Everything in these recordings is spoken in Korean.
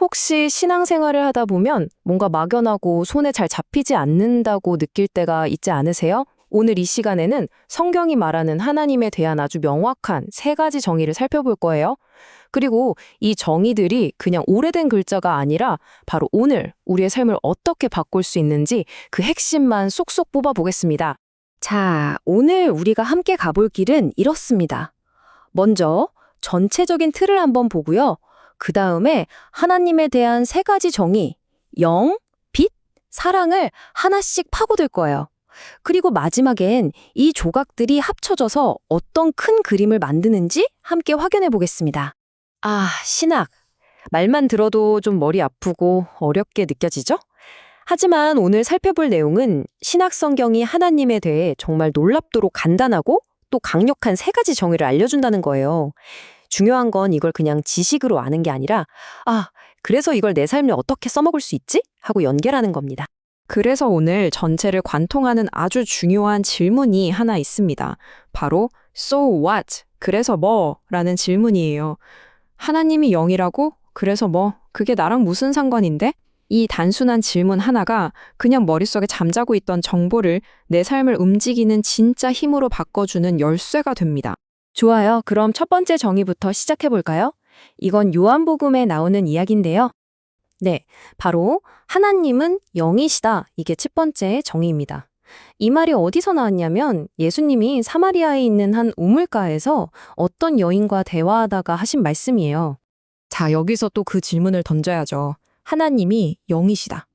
혹시 신앙생활을 하다 보면 뭔가 막연하고 손에 잘 잡히지 않는다고 느낄 때가 있지 않으세요? 오늘 이 시간에는 성경이 말하는 하나님에 대한 아주 명확한 세 가지 정의를 살펴볼 거예요. 그리고 이 정의들이 그냥 오래된 글자가 아니라 바로 오늘 우리의 삶을 어떻게 바꿀 수 있는지 그 핵심만 쏙쏙 뽑아보겠습니다. 자, 오늘 우리가 함께 가볼 길은 이렇습니다. 먼저 전체적인 틀을 한번 보고요. 그 다음에 하나님에 대한 세 가지 정의, 영, 빛, 사랑을 하나씩 파고들 거예요. 그리고 마지막엔 이 조각들이 합쳐져서 어떤 큰 그림을 만드는지 함께 확인해 보겠습니다. 아, 신학. 말만 들어도 좀 머리 아프고 어렵게 느껴지죠? 하지만 오늘 살펴볼 내용은 신학 성경이 하나님에 대해 정말 놀랍도록 간단하고 또 강력한 세 가지 정의를 알려준다는 거예요. 중요한 건 이걸 그냥 지식으로 아는 게 아니라, 아, 그래서 이걸 내 삶에 어떻게 써먹을 수 있지? 하고 연결하는 겁니다. 그래서 오늘 전체를 관통하는 아주 중요한 질문이 하나 있습니다. 바로 So what? 그래서 뭐? 라는 질문이에요. 하나님이 영이라고? 그래서 뭐? 그게 나랑 무슨 상관인데? 이 단순한 질문 하나가 그냥 머릿속에 잠자고 있던 정보를 내 삶을 움직이는 진짜 힘으로 바꿔주는 열쇠가 됩니다. 좋아요. 그럼 첫 번째 정의부터 시작해 볼까요? 이건 요한복음에 나오는 이야기인데요. 네, 바로 하나님은 영이시다. 이게 첫 번째 정의입니다. 이 말이 어디서 나왔냐면 예수님이 사마리아에 있는 한 우물가에서 어떤 여인과 대화하다가 하신 말씀이에요. 자, 여기서 또 그 질문을 던져야죠. 하나님이 영이시다.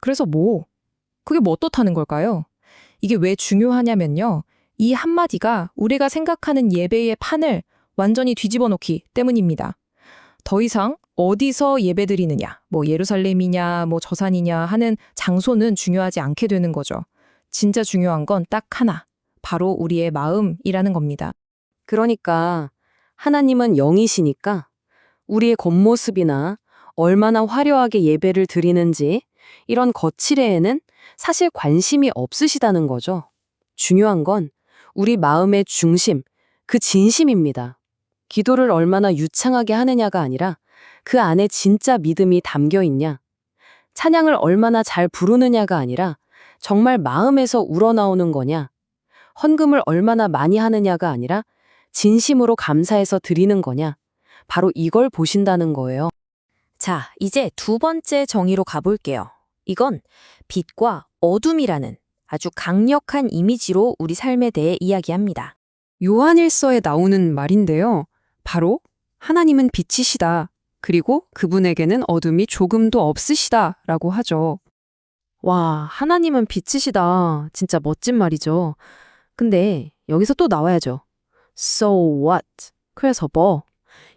그래서 뭐? 그게 뭐 어떻다는 걸까요? 이게 왜 중요하냐면요. 이 한마디가 우리가 생각하는 예배의 판을 완전히 뒤집어 놓기 때문입니다. 더 이상 어디서 예배 드리느냐, 뭐 예루살렘이냐, 뭐 저산이냐 하는 장소는 중요하지 않게 되는 거죠. 진짜 중요한 건 딱 하나. 바로 우리의 마음이라는 겁니다. 그러니까 하나님은 영이시니까 우리의 겉모습이나 얼마나 화려하게 예배를 드리는지 이런 거칠애에는 사실 관심이 없으시다는 거죠. 중요한 건 우리 마음의 중심, 그 진심입니다. 기도를 얼마나 유창하게 하느냐가 아니라 그 안에 진짜 믿음이 담겨 있냐. 찬양을 얼마나 잘 부르느냐가 아니라 정말 마음에서 우러나오는 거냐. 헌금을 얼마나 많이 하느냐가 아니라 진심으로 감사해서 드리는 거냐. 바로 이걸 보신다는 거예요. 자, 이제 두 번째 정의로 가볼게요. 이건 빛과 어둠이라는 아주 강력한 이미지로 우리 삶에 대해 이야기합니다. 요한일서에 나오는 말인데요. 바로 하나님은 빛이시다. 그리고 그분에게는 어둠이 조금도 없으시다. 라고 하죠. 와, 하나님은 빛이시다. 진짜 멋진 말이죠. 근데 여기서 또 나와야죠. So what? 그래서 뭐?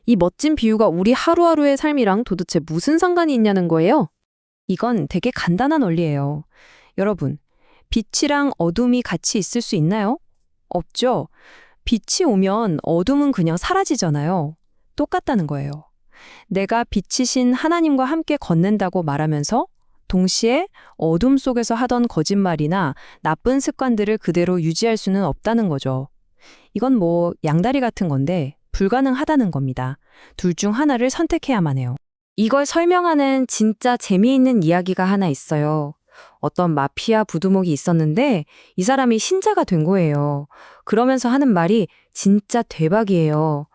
이 멋진 비유가 우리 하루하루의 삶이랑 도대체 무슨 상관이 있냐는 거예요? 이건 되게 간단한 원리예요. 여러분, 빛이랑 어둠이 같이 있을 수 있나요? 없죠. 빛이 오면 어둠은 그냥 사라지잖아요. 똑같다는 거예요. 내가 빛이신 하나님과 함께 걷는다고 말하면서 동시에 어둠 속에서 하던 거짓말이나 나쁜 습관들을 그대로 유지할 수는 없다는 거죠. 이건 뭐 양다리 같은 건데 불가능하다는 겁니다. 둘 중 하나를 선택해야만 해요. 이걸 설명하는 진짜 재미있는 이야기가 하나 있어요. 어떤 마피아 부두목이 있었는데 이 사람이 신자가 된 거예요. 그러면서 하는 말이 진짜 대박이에요.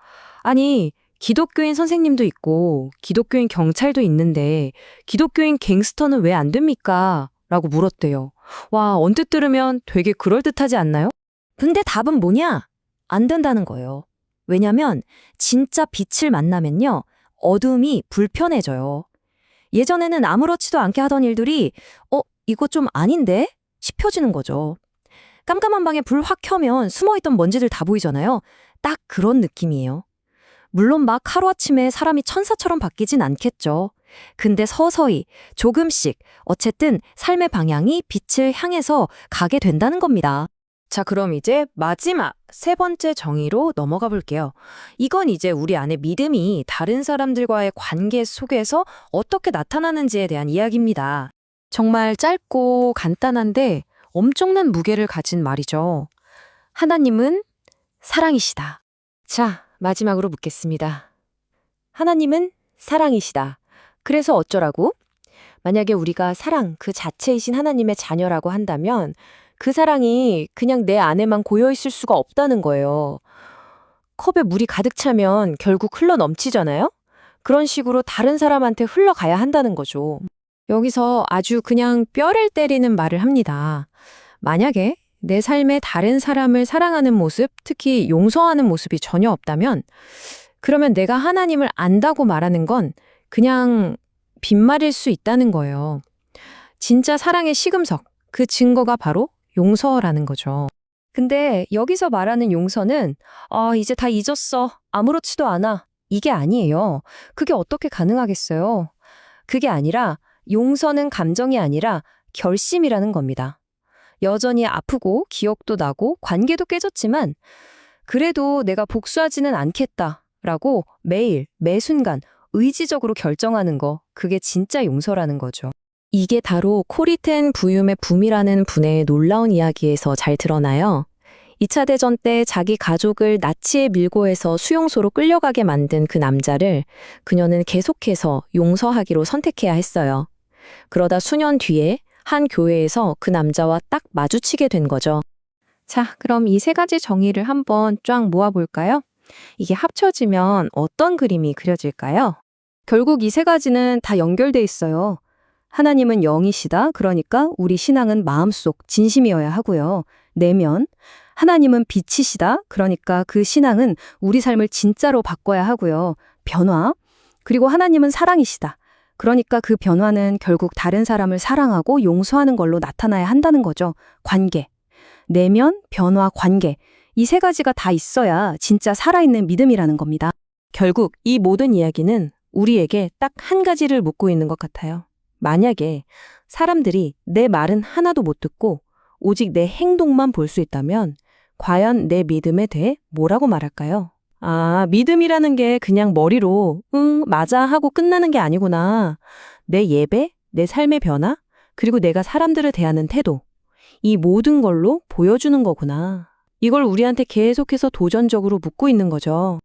아니, 기독교인 선생님도 있고 기독교인 경찰도 있는데 기독교인 갱스터는 왜 안 됩니까? 라고 물었대요. 와, 언뜻 들으면 되게 그럴듯하지 않나요? 근데 답은 뭐냐? 안 된다는 거예요. 왜냐면 진짜 빛을 만나면요. 어둠이 불편해져요. 예전에는 아무렇지도 않게 하던 일들이 어, 이거 좀 아닌데? 싶어지는 거죠. 깜깜한 방에 불 확 켜면 숨어있던 먼지들 다 보이잖아요. 딱 그런 느낌이에요. 물론 막 하루아침에 사람이 천사처럼 바뀌진 않겠죠. 근데 서서히, 조금씩, 어쨌든 삶의 방향이 빛을 향해서 가게 된다는 겁니다. 자, 그럼 이제 마지막 세 번째 정의로 넘어가 볼게요. 이건 이제 우리 안에 믿음이 다른 사람들과의 관계 속에서 어떻게 나타나는지에 대한 이야기입니다. 정말 짧고 간단한데 엄청난 무게를 가진 말이죠. 하나님은 사랑이시다. 자, 마지막으로 묻겠습니다. 하나님은 사랑이시다. 그래서 어쩌라고? 만약에 우리가 사랑 그 자체이신 하나님의 자녀라고 한다면 그 사랑이 그냥 내 안에만 고여 있을 수가 없다는 거예요. 컵에 물이 가득 차면 결국 흘러 넘치잖아요? 그런 식으로 다른 사람한테 흘러가야 한다는 거죠. 여기서 아주 그냥 뼈를 때리는 말을 합니다. 만약에 내 삶에 다른 사람을 사랑하는 모습, 특히 용서하는 모습이 전혀 없다면, 그러면 내가 하나님을 안다고 말하는 건 그냥 빈말일 수 있다는 거예요. 진짜 사랑의 시금석, 그 증거가 바로 용서라는 거죠. 근데 여기서 말하는 용서는 아, 이제 다 잊었어. 아무렇지도 않아. 이게 아니에요. 그게 어떻게 가능하겠어요? 그게 아니라 용서는 감정이 아니라 결심이라는 겁니다. 여전히 아프고 기억도 나고 관계도 깨졌지만 그래도 내가 복수하지는 않겠다라고 매일 매 순간 의지적으로 결정하는 거 그게 진짜 용서라는 거죠. 이게 바로 코리텐 부윰의 붐이라는 분의 놀라운 이야기에서 잘 드러나요. 2차 대전 때 자기 가족을 나치에 밀고 해서 수용소로 끌려가게 만든 그 남자를 그녀는 계속해서 용서하기로 선택해야 했어요. 그러다 수년 뒤에 한 교회에서 그 남자와 딱 마주치게 된 거죠. 자, 그럼 이 세 가지 정의를 한번 쫙 모아볼까요? 이게 합쳐지면 어떤 그림이 그려질까요? 결국 이 세 가지는 다 연결돼 있어요. 하나님은 영이시다. 그러니까 우리 신앙은 마음속 진심이어야 하고요. 내면 하나님은 빛이시다. 그러니까 그 신앙은 우리 삶을 진짜로 바꿔야 하고요. 변화 그리고 하나님은 사랑이시다. 그러니까 그 변화는 결국 다른 사람을 사랑하고 용서하는 걸로 나타나야 한다는 거죠. 관계. 내면, 변화, 관계. 이 세 가지가 다 있어야 진짜 살아있는 믿음이라는 겁니다. 결국 이 모든 이야기는 우리에게 딱 한 가지를 묻고 있는 것 같아요. 만약에 사람들이 내 말은 하나도 못 듣고 오직 내 행동만 볼 수 있다면 과연 내 믿음에 대해 뭐라고 말할까요? 아, 믿음이라는 게 그냥 머리로 응, 맞아 하고 끝나는 게 아니구나. 내 예배, 내 삶의 변화, 그리고 내가 사람들을 대하는 태도. 이 모든 걸로 보여주는 거구나. 이걸 우리한테 계속해서 도전적으로 묻고 있는 거죠.